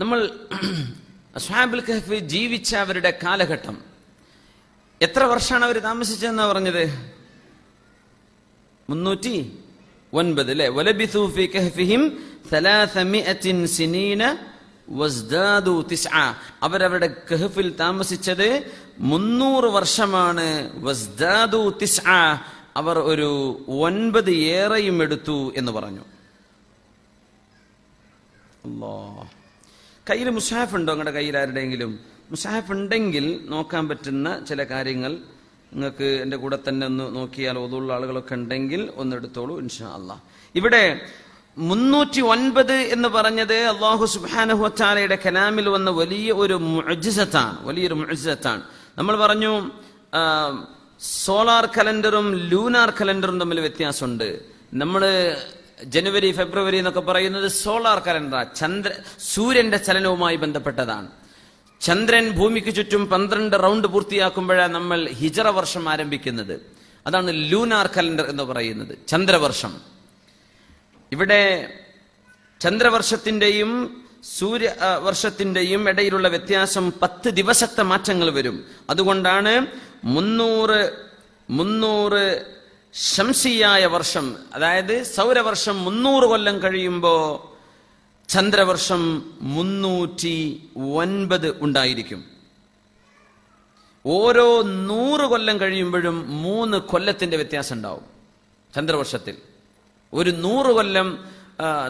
നമ്മൾ അസ്ഹാബുൽ കഹഫ് ജീവിച്ച അവരുടെ കാലഘട്ടം. എത്ര വർഷമാണ് അവർ താമസിച്ചതെന്നാ പറഞ്ഞത്? മുന്നൂറ്റി ഒൻപത് അല്ലെ? വലബിസൂഫി കഹഫിഹിം സിനീന വസ്ദാദു അവരവരുടെ കഹഫിൽ താമസിച്ചത് മുന്നൂറ് വർഷമാണ് വസ്ദാദു അവർ ഒരു ഒൻപത് ഏറെയും എടുത്തു എന്ന് പറഞ്ഞു. അല്ലാഹ്. കയ്യിൽ മുസാഫ് ഉണ്ടോ നിങ്ങളുടെ കയ്യിൽ ആരുടെയെങ്കിലും? മുസാഫ് ഉണ്ടെങ്കിൽ നോക്കാൻ പറ്റുന്ന ചില കാര്യങ്ങൾ നിങ്ങൾക്ക് എന്റെ കൂടെ തന്നെ ഒന്ന് നോക്കിയാൽ ഓതുള്ള ആളുകളൊക്കെ ഉണ്ടെങ്കിൽ ഒന്നെടുത്തോളൂ ഇൻഷാ അല്ല ഇവിടെ മുന്നൂറ്റി ഒൻപത് എന്ന് പറഞ്ഞത് അള്ളാഹു സുബാനഹുച്ചാലയുടെ കലാമിൽ വന്ന വലിയ ഒരു മുഅജിസത്താണ് വലിയൊരു മുഅജിസത്താണ് നമ്മൾ പറഞ്ഞു സോളാർ കലണ്ടറും ലൂനാർ കലണ്ടറും തമ്മിൽ വ്യത്യാസമുണ്ട്. നമ്മൾ ജനുവരി ഫെബ്രുവരി എന്നൊക്കെ പറയുന്നത് സോളാർ കലണ്ടർ ചന്ദ്ര സൂര്യന്റെ ചലനവുമായി ബന്ധപ്പെട്ടതാണ്. ചന്ദ്രൻ ഭൂമിക്ക് ചുറ്റും പന്ത്രണ്ട് റൗണ്ട് പൂർത്തിയാക്കുമ്പോഴാണ് നമ്മൾ ഹിജറ വർഷം ആരംഭിക്കുന്നത്. അതാണ് ലൂനാർ കലണ്ടർ എന്ന് പറയുന്നത് ചന്ദ്രവർഷം. ഇവിടെ ചന്ദ്രവർഷത്തിന്റെയും സൂര്യ വർഷത്തിന്റെയും ഇടയിലുള്ള വ്യത്യാസം പത്ത് ദിവസത്തെ മാറ്റങ്ങൾ വരും. അതുകൊണ്ടാണ് മുന്നൂറ് മുന്നൂറ് ശംസിയായ വർഷം അതായത് സൗരവർഷം മുന്നൂറ് കൊല്ലം കഴിയുമ്പോൾ ചന്ദ്രവർഷം മുന്നൂറ്റി ഒൻപത് ഉണ്ടായിരിക്കും. ഓരോ നൂറ് കൊല്ലം കഴിയുമ്പോഴും മൂന്ന് കൊല്ലത്തിന്റെ വ്യത്യാസം ഉണ്ടാവും ചന്ദ്രവർഷത്തിൽ. ഒരു നൂറ് കൊല്ലം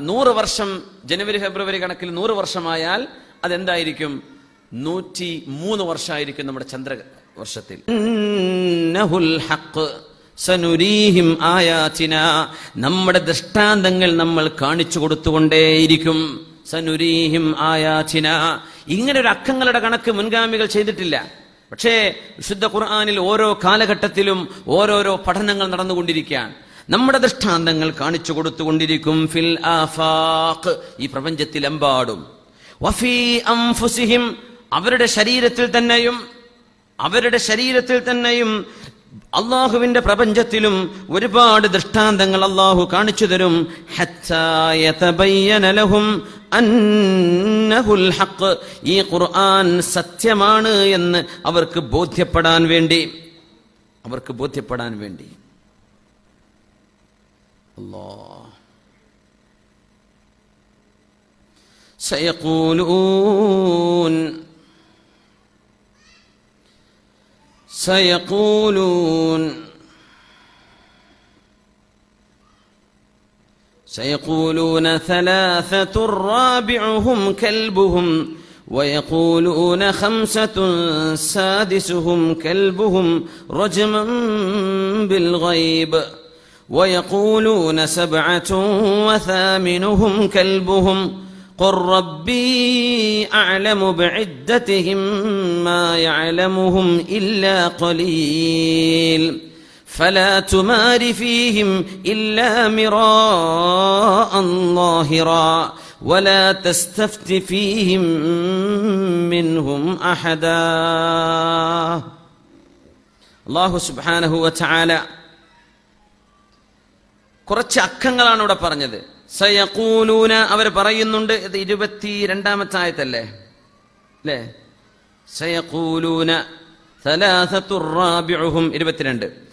നൂറ് വർഷം ജനുവരി ഫെബ്രുവരി കണക്കിൽ നൂറ് വർഷമായാൽ അതെന്തായിരിക്കും? നൂറ്റി മൂന്ന് വർഷമായിരിക്കും നമ്മുടെ ചന്ദ്രവർഷത്തിൽ. വർഷത്തിൽ സനുരീഹിം ആയാതിന നമ്മുടെ ദൃഷ്ടാന്തങ്ങൾ നമ്മൾ കാണിച്ചു കൊടുത്തുകൊണ്ടേയിരിക്കും. സനുരീഹിം ആയാചിന ഇങ്ങനെ ഒരു അക്കങ്ങളുടെ കണക്ക് മുൻഗാമികൾ ചെയ്തിട്ടില്ല. പക്ഷേ വിശുദ്ധ ഖുർആാനിൽ ഓരോ കാലഘട്ടത്തിലും ഓരോരോ പഠനങ്ങൾ നടന്നുകൊണ്ടിരിക്കുകയാണ്. നമ്മുടെ ദൃഷ്ടാന്തങ്ങൾ കാണിച്ചു കൊടുത്തുകൊണ്ടിരിക്കും. ഫിൽ ആഫാഖ്. ഈ പ്രപഞ്ചത്തിലെമ്പാടും. വഫീ അംഫുസിഹിം. അവരുടെ ശരീരത്തിൽ തന്നെയും അവരുടെ ശരീരത്തിൽ തന്നെയും അള്ളാഹുവിന്റെ പ്രപഞ്ചത്തിലും ഒരുപാട് ദൃഷ്ടാന്തങ്ങൾ അള്ളാഹു കാണിച്ചു തരും. ഈ ഖുർആൻ സത്യമാണ് എന്ന് അവർക്ക് ബോധ്യപ്പെടാൻ വേണ്ടി. അവർക്ക് ബോധ്യപ്പെടാൻ വേണ്ടി. അല്ലാ سيقولون. سيقولون ثلاثة رابعهم كلبهم ويقولون خمسة سادسهم كلبهم رجما بالغيب ويقولون سبعة وثامنهم كلبهم قل ربي أعلم بعدتهم ما يعلمهم إلا قليل فلا تمار فيهم إلا مراء ظاهرا ولا تستفت فيهم منهم أحدا الله سبحانه وتعالى കുറച്ച് അക്കങ്ങളാണ് ഇവിടെ പറഞ്ഞത് സയഖൂലൂന അവർ പറയുന്നുണ്ട് ഇത് ഇരുപത്തി രണ്ടാമത്തെ ആയത്തല്ലേ അല്ലേ സയഖൂലൂന സലാസത്തു റാബിഉഹും ഇരുപത്തിരണ്ട്.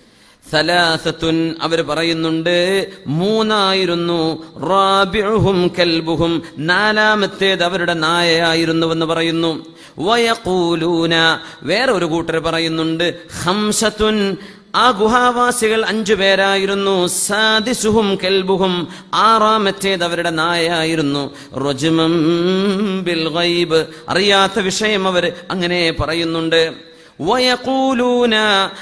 സലാസത്തുൻ അവർ പറയുന്നുണ്ട് മൂന്നായിരുന്നു റാബിഉഹും കൽബുഹും നാലാമത്തേത് അവരുടെ നായയായിരുന്നുവെന്ന് പറയുന്നു. വയഖൂലൂന വേറെ ഒരു കൂട്ടർ പറയുന്നുണ്ട് ഹംസത്തുൻ ആ ഗുഹാവാസികൾ അഞ്ചു പേരായിരുന്നു. സാദിസുഹും കെൽബുഹും ആറാമത്തേത് അവരുടെ നായായിരുന്നു അറിയാത്ത വിഷയം അവർ അങ്ങനെ പറയുന്നുണ്ട്. വയക്കൂലൂന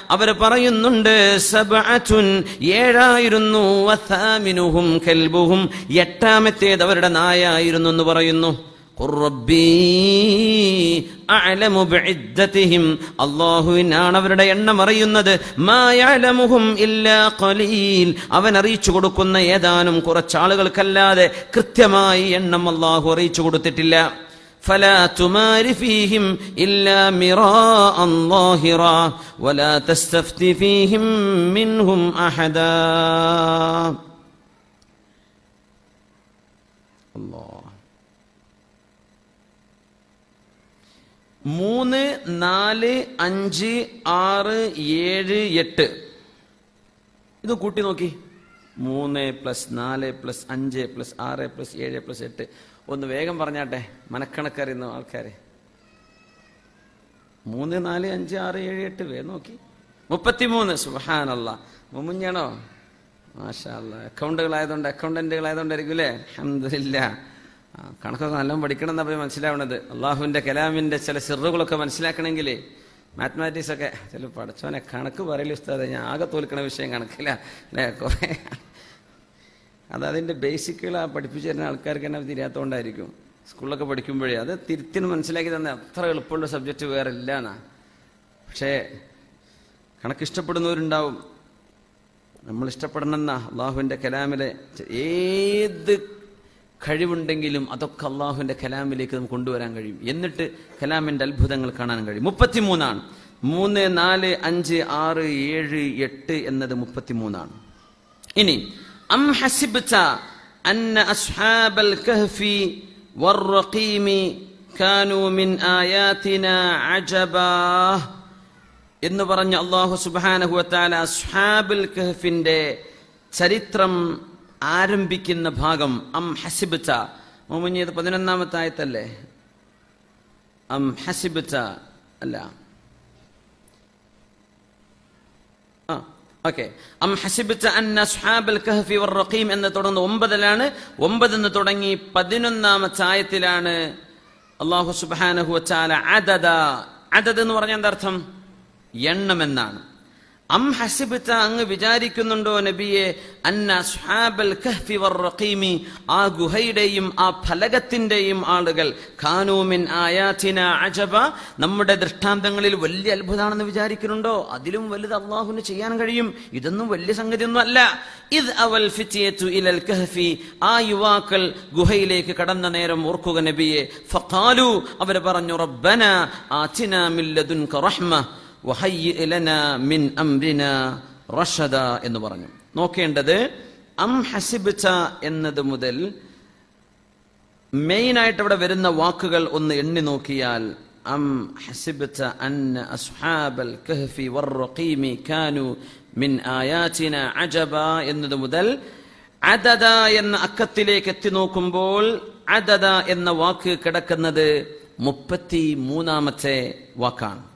അവർ പറയുന്നുണ്ട് സബഅതുൻ ഏഴായിരുന്നു. വസാമിനുഹും കെൽബുഹും എട്ടാമത്തേത് അവരുടെ നായായിരുന്നു എന്ന് പറയുന്നു. ഖുർ റബ്ബീ അഅലമു ബിഇദ്ദതിഹിം അല്ലാഹുവിനാണ് അവരുടെ എണ്ണം അറിയുന്നത് മാ യഅലമുഹും ഇല്ലാ ഖലീൽ അവൻ അറിയിച്ചു കൊടുക്കുന്ന ഏതാനും കുറച്ചാളുകൾക്കല്ലാതെ കൃത്യമായി എണ്ണം അല്ലാഹു അറിയിച്ചു കൊടുത്തിട്ടില്ല فلا تمار فيهم إلا مراء ظاهرا ولا تستفت فيهم منهم أحدا الله മൂന്ന് നാല് അഞ്ച് ആറ് ഏഴ് എട്ട്. ഇത് കൂട്ടി നോക്കി. മൂന്ന് പ്ലസ് നാല് പ്ലസ് അഞ്ച് പ്ലസ് ആറ് പ്ലസ് ഏഴ് പ്ലസ് എട്ട്. ഒന്ന് വേഗം പറഞ്ഞാട്ടെ മനക്കണക്കറിയുന്ന ആൾക്കാരെ. മൂന്ന് നാല് അഞ്ച് ആറ് ഏഴ് എട്ട് വേഗം നോക്കി. മുപ്പത്തിമൂന്ന് സുഹാനല്ല മുമ്മുഞ്ഞാണോ? മാഷാ അക്കൗണ്ടുകളായതുകൊണ്ട് അക്കൗണ്ടന്റുകളായതുകൊണ്ടായിരിക്കും അല്ലേ? അഹമ്മദില്ല കണക്കൊക്കെ നല്ലോണം പഠിക്കണം എന്നാ പോയി മനസ്സിലാവണത്. അള്ളാഹുവിന്റെ കലാമിന്റെ ചില സിറുകളൊക്കെ മനസ്സിലാക്കണമെങ്കിൽ മാത്മാറ്റിക്സ് ഒക്കെ ചില പഠിച്ചവനെ കണക്ക് പറയൽ ഉസ്താദെ ഞാൻ ആകെ തോൽക്കണ വിഷയം കണക്കില്ല അല്ലേ? കുറേ അത് അതിന്റെ ബേസിക്കുകൾ ആ പഠിപ്പിച്ചു തരുന്ന ആൾക്കാർക്ക് തന്നെ തിരിയാത്തതുകൊണ്ടായിരിക്കും സ്കൂളിലൊക്കെ പഠിക്കുമ്പോഴേ അത് തിരുത്തിന് മനസ്സിലാക്കി തന്നെ അത്ര എളുപ്പമുള്ള സബ്ജക്റ്റ് വേറെ ഇല്ല എന്നാ പക്ഷേ കണക്ക് ഇഷ്ടപ്പെടുന്നവരുണ്ടാവും നമ്മൾ ഇഷ്ടപ്പെടണമെന്നാ അള്ളാഹുവിന്റെ കലാമിലെ ഏത് കഴിവുണ്ടെങ്കിലും അതൊക്കെ അള്ളാഹുവിന്റെ കലാമിലേക്ക് നമുക്ക് കൊണ്ടുവരാൻ കഴിയും. എന്നിട്ട് കലാമിന്റെ അത്ഭുതങ്ങൾ കാണാൻ കഴിയും. മുപ്പത്തിമൂന്നാണ്. മൂന്ന് നാല് അഞ്ച് ആറ് ഏഴ് എട്ട് എന്നത് മുപ്പത്തിമൂന്നാണ്. ഇനി അം ഹസിബ്ത അന്ന അസ്ഹാബൽ കഹ്ഫി വറഖീമി كانوا മിൻ ആയാതിന അജബ എന്ന് പറഞ്ഞ അള്ളാഹു സുബാനഹുവത്താല അസ്ഹാബുൽ കഹഫിന്റെ ചരിത്രം ആരംഭിക്കുന്ന ഭാഗം അം ഹസിബിച്ച മോമുഞ്ഞത് പതിനൊന്നാമത്തെ ആയത്തല്ലേ അം ഹസിബിച്ച അല്ല. അം വർ റഖീം എന്ന് തുടർന്ന് ഒമ്പതിലാണ്. ഒമ്പത് എന്ന് തുടങ്ങി പതിനൊന്നാമത്തെ ആയത്തിലാണ് അള്ളാഹു സുബാനഹു വച്ചാല അദദ. അദദ് എന്ന് പറഞ്ഞ എന്താർത്ഥം എണ്ണം എന്നാണ് അം ഹസിബിത്ത അങ്ങ് വിചാരിക്കുന്നുണ്ടോ നബിയെ? അന്ന സുഹാബൽ കഹ്ഫി വർറഖീമി ആ ഗുഹയുടെയും ആ ഫലകത്തിന്റെയും ആളുകൾ. ഖാനൂമിൻ ആയാത്തിന അജബ. നമ്മുടെ ദൃഷ്ടാന്തങ്ങളിൽ വലിയ അത്ഭുതമാണെന്ന് വിചാരിക്കുന്നുണ്ടോ? അതിലും വലുത് അള്ളാഹുവിന് ചെയ്യാൻ കഴിയും. ഇതൊന്നും വലിയ സംഗതിയൊന്നും അല്ല. ഇത് അവൽ ഫിത്തിയത്തു ഇലൽ കഹ്ഫി. ആ യുവാക്കൾ ഗുഹയിലേക്ക് കടന്ന നേരം ഓർക്കുക നബിയെ. ഫഖാലു അവർ പറഞ്ഞു റബ്ബന ആതിന മിൻ ലദുൻക റഹ്മ. മിൻ അംരിനാ റഷദ എന്ന് പറഞ്ഞു. നോക്കേണ്ടത് അം ഹസിബിച്ച എന്നത് മുതൽ മെയിൻ ആയിട്ട് ഇവിടെ വരുന്ന വാക്കുകൾ ഒന്ന് എണ്ണി നോക്കിയാൽ അം ഹസിബിച്ച അന്ന അസ്ഹാബൽ കഹ്ഫി വറഖീമി കാനു മിൻ ആയാചിന അജബ എന്നത് മുതൽ അദദ എന്ന അക്കത്തിലേക്ക് എത്തി നോക്കുമ്പോൾ അദദ എന്ന വാക്ക് കിടക്കുന്നത് മുപ്പത്തി മൂന്നാമത്തെ വാക്കാണ്.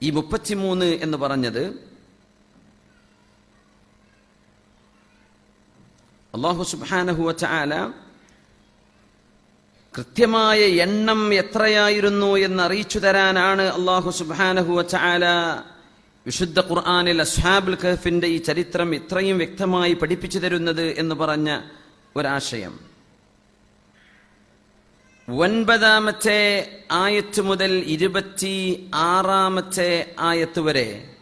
ഈ മുപ്പത്തിമൂന്ന് എന്ന് പറഞ്ഞത് അള്ളാഹു സുബാനഹുവ ചാല കൃത്യമായ എണ്ണം എത്രയായിരുന്നു എന്ന് അറിയിച്ചു തരാനാണ് അള്ളാഹു സുബാനഹുവ ചാല വിശുദ്ധ ഖുർആാനിൽ അസ്ഹാബുൽ കഹഫിന്റെ ഈ ചരിത്രം ഇത്രയും വ്യക്തമായി പഠിപ്പിച്ചു തരുന്നത് എന്ന് പറഞ്ഞ ഒരാശയം. ഒൻപതാമത്തെ ആയത്ത് മുതൽ ഇരുപത്തി ആറാമത്തെ ആയത്ത് വരെ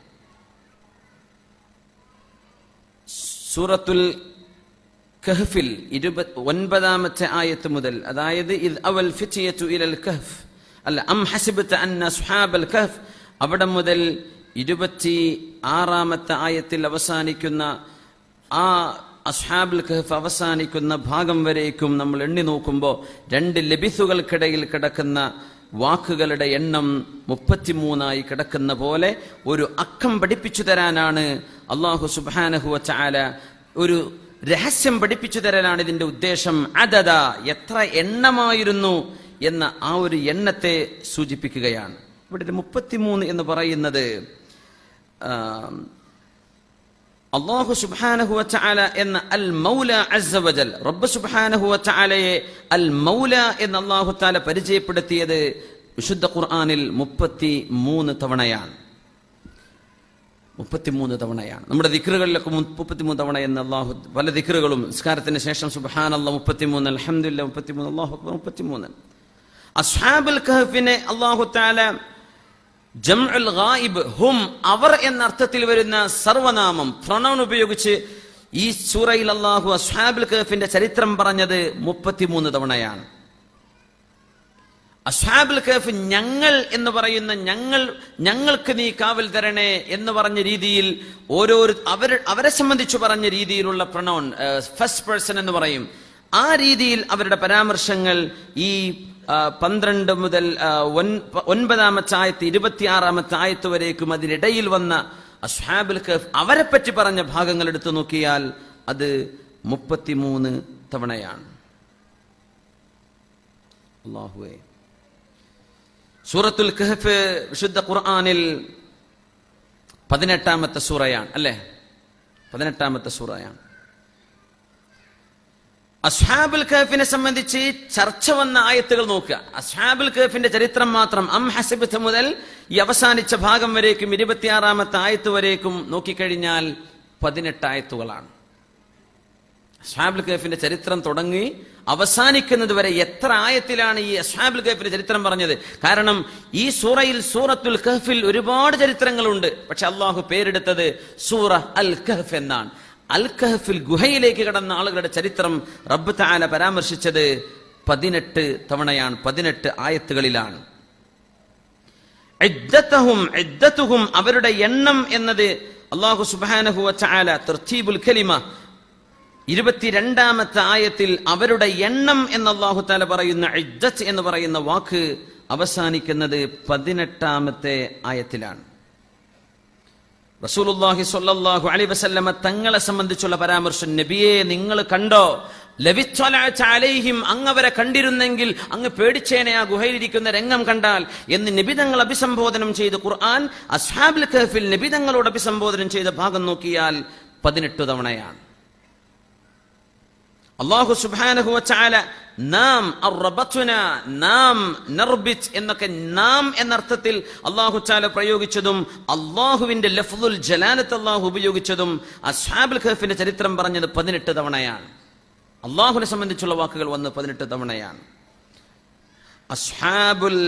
സൂറത്തുൽ കഹ്ഫിൽ ഒൻപതാമത്തെ ആയത്ത് മുതൽ അതായത് ഇത് അവൽ ഫിറ്റിയു ഇലൽ കഹ്ഫ് അല്ല അം ഹസിബത്ത് അന്ന സുഹാബൽ കഹ്ഫ് അവിടെ മുതൽ ഇരുപത്തി ആറാമത്തെ ആയത്തിൽ അവസാനിക്കുന്ന ആ അസ്ഹാബുൽ കഹഫ് അവസാനിക്കുന്ന ഭാഗം വരേക്കും നമ്മൾ എണ്ണി നോക്കുമ്പോൾ രണ്ട് ലബിസുകൾക്കിടയിൽ കിടക്കുന്ന വാക്കുകളുടെ എണ്ണം മുപ്പത്തിമൂന്നായി കിടക്കുന്ന പോലെ ഒരു അക്കം പഠിപ്പിച്ചു തരാനാണ് അള്ളാഹു സുബാനഹുവ ചാല ഒരു രഹസ്യം പഠിപ്പിച്ചു തരാനാണ് ഇതിന്റെ ഉദ്ദേശം. അതത എത്ര എണ്ണമായിരുന്നു എന്ന ആ ഒരു എണ്ണത്തെ സൂചിപ്പിക്കുകയാണ്. ഇവിടെ മുപ്പത്തിമൂന്ന് എന്ന് പറയുന്നത് അള്ളാഹു സുബാനഹുവ ചാല എന്ന അൽ മൗല അസവജൽ റബ്ബ് സുബാനഹുവ ചാലയെ അൽ മൗല എന്ന അള്ളാഹു താല പരിചയപ്പെടുത്തിയത് വിശുദ്ധ ഖുർആാനിൽ മുപ്പത്തി മൂന്ന് തവണയാണ്. മുപ്പത്തിമൂന്ന് തവണയാണ്. നമ്മുടെ ദിക്റുകളിലൊക്കെ മുപ്പത്തിമൂന്ന് തവണ എന്ന് അള്ളാഹു പല ദിക്റുകളും നിസ്കാരത്തിന് ശേഷം സുബാൻ അല്ല മുപ്പത്തിമൂന്ന് അലഹമില്ല മുപ്പത്തിമൂന്ന് അള്ളാഹു മുപ്പത്തിമൂന്ന്. അസ്ഹാബുൽ അള്ളാഹു താല ജംഉൽ ഗായിബ് ഹും അവർ എന്ന അർത്ഥത്തിൽ വരുന്ന സർവനാമം. പ്രണവൻ ഉപയോഗിച്ച് ഈ സൂറയിൽ അള്ളാഹു അസ്ഹാബുൽ കഹഫിന്റെ ചരിത്രം പറഞ്ഞത് മുപ്പത്തിമൂന്ന് തവണയാണ്. അസ്ഹാബുൽ കഹഫ് ഞങ്ങൾ എന്ന് പറയുന്ന ഞങ്ങൾ ഞങ്ങൾക്ക് നീ കാവൽ തരണേ എന്ന് പറഞ്ഞ രീതിയിൽ ഓരോ അവർ അവരെ സംബന്ധിച്ച് പറഞ്ഞ രീതിയിലുള്ള പ്രണൗൺ ഫസ്റ്റ് പേഴ്സൺ എന്ന് പറയും. ആ രീതിയിൽ അവരുടെ പരാമർശങ്ങൾ ഈ പന്ത്രണ്ട് മുതൽ ഒൻപതാമത്തെ ആയത്ത് ഇരുപത്തിയാറാമത്തെ ആയത്ത് വരേക്കും അതിനിടയിൽ വന്ന അസ്ഹാബുൽ കഫ് അവരെ പറ്റി പറഞ്ഞ ഭാഗങ്ങൾ എടുത്തു നോക്കിയാൽ അത് മുപ്പത്തിമൂന്ന് തവണയാണ്. സൂറത്തുൽ കഹഫ് വിശുദ്ധ ഖുർആാനിൽ പതിനെട്ടാമത്തെ സൂറയാണ് അല്ലേ? പതിനെട്ടാമത്തെ സൂറയാണ്. അസ്ഹാബുൽ ഖേഫിനെ സംബന്ധിച്ച് ചർച്ച വന്ന ആയത്തുകൾ നോക്കുക. അസ്ഹാബുൽ ഖേഫിന്റെ ചരിത്രം മാത്രം അം ഹസബിത്ത് മുതൽ ഈ അവസാനിച്ച ഭാഗം വരേക്കും ഇരുപത്തിയാറാമത്തെ ആയത്ത് വരേക്കും നോക്കിക്കഴിഞ്ഞാൽ പതിനെട്ട് ആയത്തുകളാണ്. അസ്ഹാബുൽ ഖേഫിന്റെ ചരിത്രം തുടങ്ങി അവസാനിക്കുന്നത് വരെ എത്ര ആയത്തിലാണ് ഈ അസ്ഹാബുൽ ഖേഫിന്റെ ചരിത്രം പറഞ്ഞത്? കാരണം ഈ സൂറയിൽ സൂറത്തുൽ കഹഫിൽ ഒരുപാട് ചരിത്രങ്ങളുണ്ട്. പക്ഷെ അള്ളാഹു പേരെടുത്തത് സൂറ അൽ കഹഫ് എന്നാണ്. അൽ കഹഫിൽ ഗുഹയിലേക്ക് കടന്ന ആളുകളുടെ ചരിത്രം റബ്ബ് താല പരാമർശിച്ചത് പതിനെട്ട് തവണയാണ് പതിനെട്ട് ആയത്തുകളിലാണ്. അവരുടെ എണ്ണം എന്നത് അള്ളാഹു വതആല തർത്തീബുൽ കലിമ ഇരുപത്തിരണ്ടാമത്തെ ആയത്തിൽ അവരുടെ എണ്ണം എന്ന് അള്ളാഹു താല പറയുന്ന എന്ന് പറയുന്ന വാക്ക് അവസാനിക്കുന്നത് പതിനെട്ടാമത്തെ ആയത്തിലാണ്. റസൂലുള്ളാഹി സ്വല്ലല്ലാഹു അലൈഹി വസല്ലമ തങ്ങളെ സംബന്ധിച്ചുള്ള പരാമർശം നബിയെ നിങ്ങൾ കണ്ടോ? അലൈഹിം അങ്ങവരെ കണ്ടിരുന്നെങ്കിൽ അങ്ങ് പേടിച്ചേനെ ആ ഗുഹയിലിരിക്കുന്ന രംഗം കണ്ടാൽ എന്ന് നിബിതങ്ങൾ അഭിസംബോധനം ചെയ്ത് ഖുർആൻ അസ്ഹാബിൽ കഹഫിൽ നിബിതങ്ങളോട് അഭിസംബോധനം ചെയ്ത ഭാഗം നോക്കിയാൽ പതിനെട്ട് തവണയാണ്. അള്ളാഹു സുബ്ഹാനഹു വതആല നാം അർറബത്തുന നാം നർബിത് എന്നൊക്കെ നാം എന്നർത്ഥത്തിൽ അള്ളാഹു ചാല പ്രയോഗിച്ചതും അള്ളാഹുവിന്റെ ലഫ്ദുൽ ജലാലത്ത് അള്ളാഹു ഉപയോഗിച്ചതും അസ്ഹാബുൽ ഖഹഫിന്റെ ചരിത്രം പറഞ്ഞത് പതിനെട്ട് തവണയാണ് അള്ളാഹുവിനെ സംബന്ധിച്ചുള്ള വാക്കുകൾ വന്ന് പതിനെട്ട് തവണയാണ് അസ്ഹാബുൽ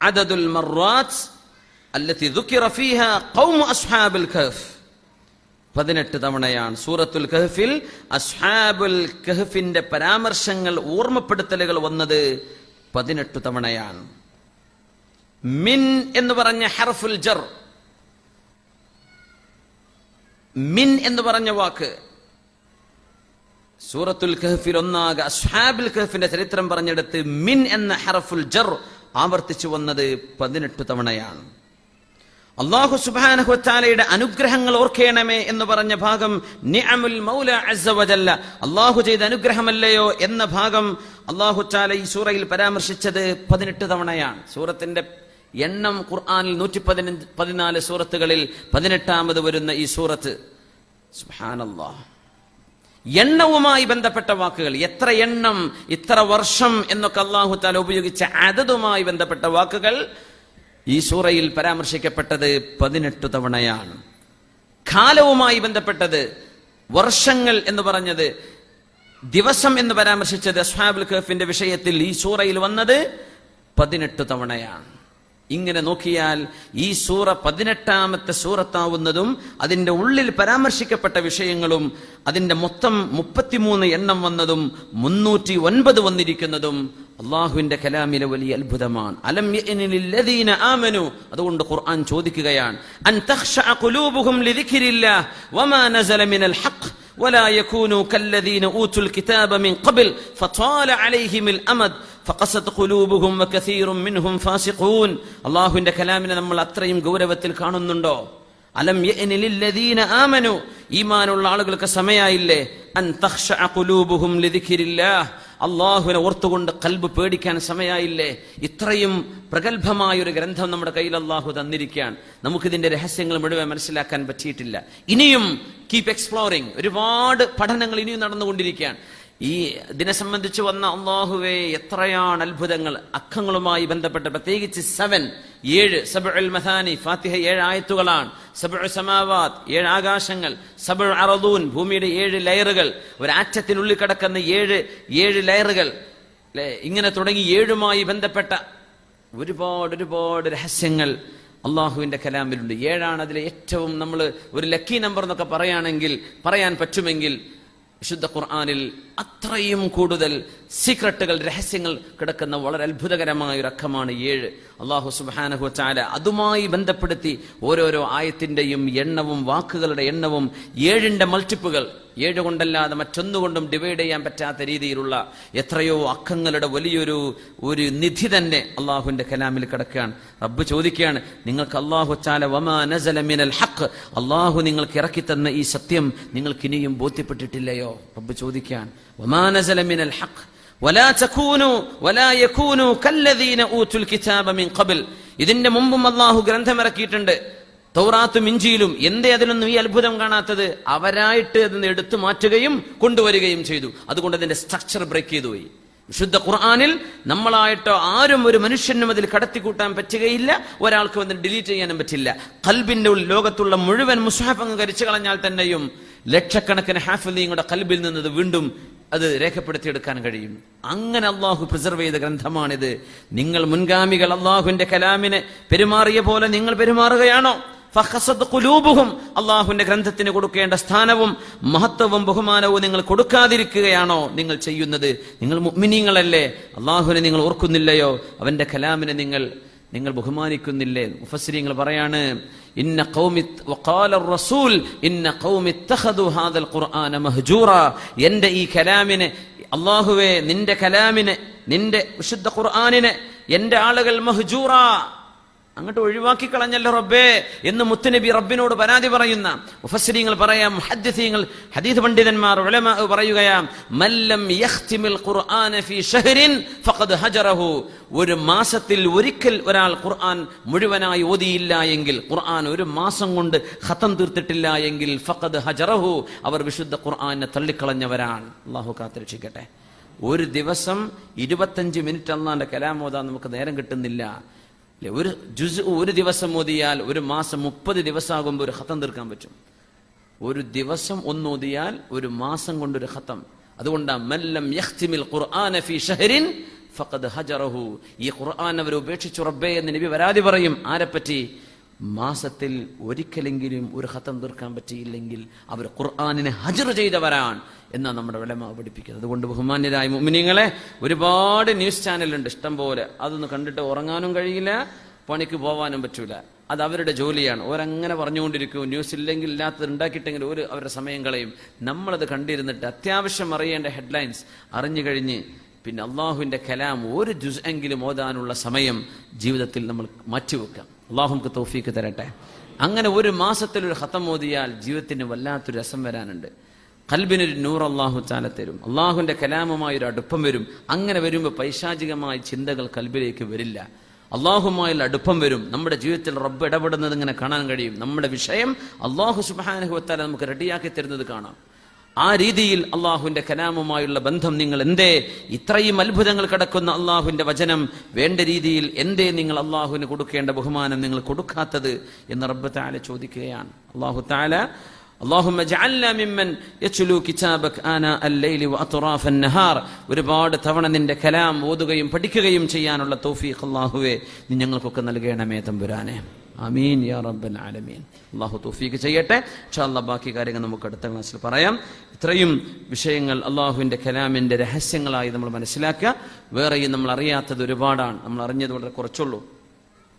അദദുൽ മറാത്ത് التي ذكر فيها قوم أصحاب الكهف പതിനെട്ട് തവണയാണ് സൂറത്തുൽ കഹഫിൽ അസ്ഹാബുൽ കഹഫിന്റെ പരാമർശങ്ങൾ ഓർമ്മപ്പെടുത്തലുകൾ വന്നത് പതിനെട്ട് തവണയാണ്. മിൻ എന്ന് പറഞ്ഞ ഹർഫുൽ ജർ. മിൻ എന്ന് പറഞ്ഞ വാക്ക്. സൂറത്തുൽ കഹഫിൽ ഒന്നാകെ അസ്ഹാബുൽ കഹഫിന്റെ ചരിത്രം പറഞ്ഞെടുത്ത് മിൻ എന്ന ഹറഫുൽ ജർ ആവർത്തിച്ചു വന്നത് പതിനെട്ട് തവണയാണ്. അള്ളാഹു സുബാനഹുത്താലയുടെ അനുഗ്രഹങ്ങൾ ഓർക്കേണമേ എന്ന് പറഞ്ഞ ഭാഗം നിഅമുൽ മൗല അള്ളാഹു ചെയ്ത അനുഗ്രഹമല്ലയോ എന്ന ഭാഗം അള്ളാഹു ചാല ഈ സൂറയിൽ പരാമർശിച്ചത് പതിനെട്ട് തവണയാണ്. സൂറത്തിന്റെ എണ്ണം ഖുർആാനിൽ നൂറ്റി പതിനഞ്ച് പതിനാല് സൂറത്തുകളിൽ പതിനെട്ടാമത് വരുന്ന ഈ സൂറത്ത്. സുബ്ഹാനല്ലാഹ് എണ്ണവുമായി ബന്ധപ്പെട്ട വാക്കുകൾ. എത്ര എണ്ണം ഇത്ര വർഷം എന്നൊക്കെ അള്ളാഹു താല ഉപയോഗിച്ച അതതുമായി ബന്ധപ്പെട്ട വാക്കുകൾ ഈ സൂറയിൽ പരാമർശിക്കപ്പെട്ടത് പതിനെട്ട് തവണയാണ്. കാലവുമായി ബന്ധപ്പെട്ടത് വർഷങ്ങൾ എന്ന് പറഞ്ഞത് ദിവസം എന്ന് പരാമർശിച്ചത് അസ്ഹാബുൽ ഖഫിന്റെ വിഷയത്തിൽ ഈ സൂറയിൽ വന്നത് പതിനെട്ട് തവണയാണ്. ഇങ്ങനെ നോക്കിയാൽ ഈ സൂറ പതിനെട്ടാമത്തെ സൂറത്താവുന്നതും അതിന്റെ ഉള്ളിൽ പരാമർശിക്കപ്പെട്ട വിഷയങ്ങളും അതിന്റെ മൊത്തം മുപ്പത്തിമൂന്ന് എണ്ണം വന്നതും മുന്നൂറ്റി ഒൻപത് വന്നിരിക്കുന്നതും അള്ളാഹുവിന്റെ കലാമിലെ വലിയ അത്ഭുതമാണ് അലം യഅ്നിലില്ലദീന ആമനു അതുകൊണ്ട് ഖുർആൻ ചോദിക്കുകയാണ് അൻ തഖ്ശഅ ഖുലൂബുഹും ലിദിക്രില്ലാഹ് വമാ നസല മിനൽ ഹഖ് ولا يكونوا كالذين اوتوا الكتاب من قبل فطال عليهم الامد അള്ളാഹുവിന്റെ കലാമിനെ നമ്മൾ അത്രയും ഗൗരവത്തിൽ കാണുന്നുണ്ടോ? അലം ആമനു. ഈമാനുള്ള ആളുകൾക്ക് സമയായില്ലേ? അള്ളാഹുവിനെ ഓർത്തുകൊണ്ട് കൽബ് പേടിക്കാൻ സമയായില്ലേ? ഇത്രയും പ്രഗത്ഭമായ ഒരു ഗ്രന്ഥം നമ്മുടെ കയ്യിൽ അള്ളാഹു തന്നിരിക്കുകയാണ്. നമുക്കിതിന്റെ രഹസ്യങ്ങൾ മുഴുവൻ മനസ്സിലാക്കാൻ പറ്റിയിട്ടില്ല. ഇനിയും കീപ് എക്സ്പ്ലോറിംഗ് ഒരുപാട് പഠനങ്ങൾ ഇനിയും നടന്നുകൊണ്ടിരിക്കുകയാണ്. ഈ ഇതിനെ സംബന്ധിച്ച് വന്ന അള്ളാഹുവെ എത്രയാണ് അത്ഭുതങ്ങൾ അക്കങ്ങളുമായി ബന്ധപ്പെട്ട് പ്രത്യേകിച്ച് സെവൻ ഏഴ് സബുൽ മഥാനി ഫാത്തിഹ ഏഴ് ആയത്തുകളാണ് സബ് സമാവാത് ഏഴ് ആകാശങ്ങൾ സബ് അറദൂൻ ഭൂമിയുടെ ഏഴ് ലയറുകൾ ഒരാറ്റത്തിനുള്ളിൽ കിടക്കുന്ന ഏഴ് ഏഴ് ലയറുകൾ? ഇങ്ങനെ തുടങ്ങി ഏഴുമായി ബന്ധപ്പെട്ട ഒരുപാട് ഒരുപാട് രഹസ്യങ്ങൾ അള്ളാഹുവിന്റെ കലാമിലുണ്ട് ഏഴാണ് അതിലെ ഏറ്റവും നമ്മൾ ഒരു ലക്കി നമ്പർ എന്നൊക്കെ പറയുകയാണെങ്കിൽ പറയാൻ പറ്റുമെങ്കിൽ വിശുദ്ധ ഖുർആാനിൽ അത്രയും കൂടുതൽ സീക്രട്ടുകൾ രഹസ്യങ്ങൾ കിടക്കുന്ന വളരെ അത്ഭുതകരമായ ഒരു അക്കമാണ് ഏഴ്. അള്ളാഹു സുബാനഹു ചാല അതുമായി ബന്ധപ്പെടുത്തി ഓരോരോ ആയത്തിന്റെയും എണ്ണവും വാക്കുകളുടെ എണ്ണവും ഏഴിന്റെ മൾട്ടിപ്പുകൾ ഏഴ് കൊണ്ടല്ലാതെ മറ്റൊന്നുകൊണ്ടും ഡിവൈഡ് ചെയ്യാൻ പറ്റാത്ത രീതിയിലുള്ള എത്രയോ അക്കങ്ങളുടെ വലിയൊരു ഒരു നിധി തന്നെ അള്ളാഹുവിന്റെ കലാമിൽ കിടക്കുകയാണ്. റബ്ബ് ചോദിക്കുകയാണ് നിങ്ങൾക്ക് അള്ളാഹു മിനൽ ഹഖ്? അള്ളാഹു നിങ്ങൾക്ക് ഇറക്കി തന്ന ഈ സത്യം നിങ്ങൾക്ക് ഇനിയും ബോധ്യപ്പെട്ടിട്ടില്ലയോ? റബ്ബ് ചോദിക്കുകയാണ് മിനൽ ഹഖ്? ولا تكونوا ولا يكونوا كالذين اوتوا الكتاب من قبل ഇതിന്റെ മുമ്പും അള്ളാഹു ഗ്രന്ഥമിറക്കിയിട്ടുണ്ട് തൗറാത്തും ഇഞ്ചിയിലും എന്തേ അതിനൊന്നും ഈ അത്ഭുതം കാണാത്തത് അവരായിട്ട് അതിന് എടുത്തു മാറ്റുകയും കൊണ്ടുവരികയും ചെയ്തു അതുകൊണ്ട് അതിന്റെ സ്ട്രക്ചർ ബ്രേക്ക് ചെയ്തു പോയി വിശുദ്ധ ഖുർആാനിൽ നമ്മളായിട്ടോ ആരും ഒരു മനുഷ്യനും അതിൽ കടത്തിക്കൂട്ടാൻ പറ്റുകയില്ല ഒരാൾക്കും അതിന് ഡിലീറ്റ് ചെയ്യാനും പറ്റില്ല കൽബിന്റെ ഉള്ളിൽ ലോകത്തുള്ള മുഴുവൻ മുസാഫ് അങ്ങ് കരിച്ചു കളഞ്ഞാൽ തന്നെയും ലക്ഷക്കണക്കിന് ഹാഫിലിങ്ങളുടെ കൽബിൽ നിന്നത് വീണ്ടും അത് രേഖപ്പെടുത്തിയെടുക്കാൻ കഴിയും. അങ്ങനെ അള്ളാഹു പ്രിസർവ് ചെയ്ത ഗ്രന്ഥമാണിത്. നിങ്ങൾ മുൻഗാമികൾ അള്ളാഹുവിന്റെ കലാമിനെ പെരുമാറിയ പോലെ നിങ്ങൾ പെരുമാറുകയാണോ? ഖുലൂബുഹും അള്ളാഹുവിന്റെ ഗ്രന്ഥത്തിന് കൊടുക്കേണ്ട സ്ഥാനവും മഹത്വവും ബഹുമാനവും നിങ്ങൾ കൊടുക്കാതിരിക്കുകയാണോ നിങ്ങൾ ചെയ്യുന്നത്? നിങ്ങൾ മുഅ്മിനീങ്ങളല്ലേ? അള്ളാഹുവിനെ നിങ്ങൾ ഓർക്കുന്നില്ലയോ? അവന്റെ കലാമിനെ നിങ്ങൾ നിങ്ങൾ ബഹുമാനിക്കുന്നില്ലേ? മുഫസ്സിരിങ്ങൾ പറയാണ് ഇന്ന ഖൗമി വഖാല റസൂൽ ഇന്ന ഖൗമി ഇത്തഖദു ഹാദൽ ഖുർആന മഹ്ജൂറ. എന്റെ ഈ കലാമിനെ അള്ളാഹുവേ നിന്റെ കലാമിനെ നിന്റെ വിശുദ്ധ ഖുർആനിനെ എന്റെ ആളുകൾ മഹ്ജൂറ. അങ്ങോട്ട് ഒഴിവാക്കി കളഞ്ഞല്ലോ റബ്ബേ എന്ന് മുത്തുനബി റബ്ബിനോട് പരാതി പറയുന്ന മുഫസ്സരിങ്ങൾ പറയാം ഹദ്യസീങ്ങൾ ഹദീസ് പണ്ഡിതന്മാർ പറയുകയാം മല്ലം യഖ്തിമിൽ ഖുർആന ഫീ ഷഹ്റിൻ ഫഖദ് ഹജറഹു. ഒരു മാസത്തിൽ ഒരിക്കൽ ഒരാൾ ഖുർആൻ മുഴുവനായി ഓതിയില്ല എങ്കിൽ ഖുർആൻ ഒരു മാസം കൊണ്ട് ഖതം തീർത്തിട്ടില്ല എങ്കിൽ ഫഖദ് ഹജറഹു. അവർ വിശുദ്ധ ഖുർആനെ തള്ളിക്കളഞ്ഞവരാണ്. അള്ളാഹു കാത്തിരക്ഷിക്കട്ടെ. ഒരു ദിവസം ഇരുപത്തഞ്ച് മിനിറ്റ് അന്നാന്റെ കലാമോദാൻ നമുക്ക് നേരം കിട്ടുന്നില്ല. ഒരു ജുസ് ഒരു ദിവസം ഓതിയാൽ ഒരു മാസം മുപ്പത് ദിവസമാകുമ്പോൾ ഒരു ഹത്തം തീർക്കാൻ പറ്റും. ഒരു ദിവസം ഒന്നോതിയാൽ ഒരു മാസം കൊണ്ടൊരു ഹത്തം അതുകൊണ്ടാണ് മല്ലം ഖുർആന ഫി ഷഹരിൻ ഫഖദ് ഹജറഹു. ഈ ഖുർആൻ അവർ ഉപേക്ഷിച്ചു റബ്ബേ എന്ന് നബി പരാതി പറയും. ആരെപ്പറ്റി? മാസത്തിൽ ഒരിക്കലെങ്കിലും ഒരു ഹത്തം തീർക്കാൻ പറ്റിയില്ലെങ്കിൽ അവർ ഖുർആാനിനെ ഹജർ ചെയ്തവരാണ്. എന്നാണ് നമ്മുടെ വിലമ പഠിപ്പിക്കുന്നത്. അതുകൊണ്ട് ബഹുമാന്യരായ മുമിനിങ്ങളെ ഒരുപാട് ന്യൂസ് ചാനലുണ്ട് ഇഷ്ടം പോലെ അതൊന്ന് കണ്ടിട്ട് ഉറങ്ങാനും കഴിയില്ല പണിക്ക് പോവാനും പറ്റൂല. അത് അവരുടെ ജോലിയാണ്. ഓരങ്ങനെ പറഞ്ഞുകൊണ്ടിരിക്കും. ന്യൂസ് ഇല്ലെങ്കിൽ ഇല്ലാത്തത് ഉണ്ടാക്കിയിട്ടെങ്കിൽ ഒരു അവരുടെ സമയം കളയും. നമ്മളത് കണ്ടിരുന്നിട്ട് അത്യാവശ്യം അറിയേണ്ട ഹെഡ്ലൈൻസ് അറിഞ്ഞു കഴിഞ്ഞ് പിന്നെ അള്ളാഹുവിന്റെ കലാം ഒരു ജുസ് എങ്കിലും ഓതാനുള്ള സമയം ജീവിതത്തിൽ നമ്മൾ മാറ്റിവെക്കാം. അള്ളാഹുക്ക് തൗഫീക്ക് തരട്ടെ. അങ്ങനെ ഒരു മാസത്തിൽ ഒരു ഹത്തം ഓതിയാൽ ജീവിതത്തിന് വല്ലാത്തൊരു രസം വരാനുണ്ട്. കൽബിനൊരു നൂർ അള്ളാഹു ചാല തരും. അള്ളാഹുവിന്റെ കലാമുമായി ഒരു അടുപ്പം വരും. അങ്ങനെ വരുമ്പോൾ പൈശാചികമായ ചിന്തകൾ കൽബിലേക്ക് വരില്ല. അള്ളാഹുമായുള്ള അടുപ്പം വരും. നമ്മുടെ ജീവിതത്തിൽ റബ്ബ് ഇടപെടുന്നത് ഇങ്ങനെ കാണാൻ കഴിയും. നമ്മുടെ വിഷയം അള്ളാഹു സുബാനുഭവത്താല നമുക്ക് റെഡിയാക്കി തരുന്നത് കാണാം. ആ രീതിയിൽ അള്ളാഹുവിന്റെ കലാമുമായുള്ള ബന്ധം നിങ്ങൾ എന്തേ? ഇത്രയും അത്ഭുതങ്ങൾ കിടക്കുന്ന അള്ളാഹുവിന്റെ വചനം വേണ്ട രീതിയിൽ എന്തേ നിങ്ങൾ അള്ളാഹുവിന് കൊടുക്കേണ്ട ബഹുമാനം നിങ്ങൾ കൊടുക്കാത്തത് എന്ന് റബ്ബ് താല ചോദിക്കുകയാണ്. അള്ളാഹു താല അള്ളാഹുമ്മ ജഅൽനാ മിമ്മൻ യച്ലു കിതാബക് ആന അല്ലൈലി വഅത്റാഫ നഹാർ. ഒരുപാട് തവണ നിന്റെ കലാം ഓതുകയും പഠിക്കുകയും ചെയ്യാനുള്ള തൗഫീഖ് അല്ലാഹുവേ നീ ഞങ്ങൾക്കൊക്കെ നൽകണമേ തമ്പുരാനെ. ആമീൻ യാ റബ്ബൽ ആലമീൻ. അള്ളാഹു തൗഫീഖ് ചെയ്യട്ടെ. ഇൻഷാല്ലാ ബാക്കി കാര്യങ്ങൾ നമുക്ക് അടുത്ത ക്ലാസ്സിൽ പറയാം. ഇത്രയും വിഷയങ്ങൾ അള്ളാഹുവിന്റെ കലാമിന്റെ രഹസ്യങ്ങളായി നമ്മൾ മനസ്സിലാക്കുക. വേറെയും നമ്മൾ അറിയാത്തത് ഒരുപാടാണ്. നമ്മൾ അറിഞ്ഞത് വളരെ കുറച്ചുള്ളൂ.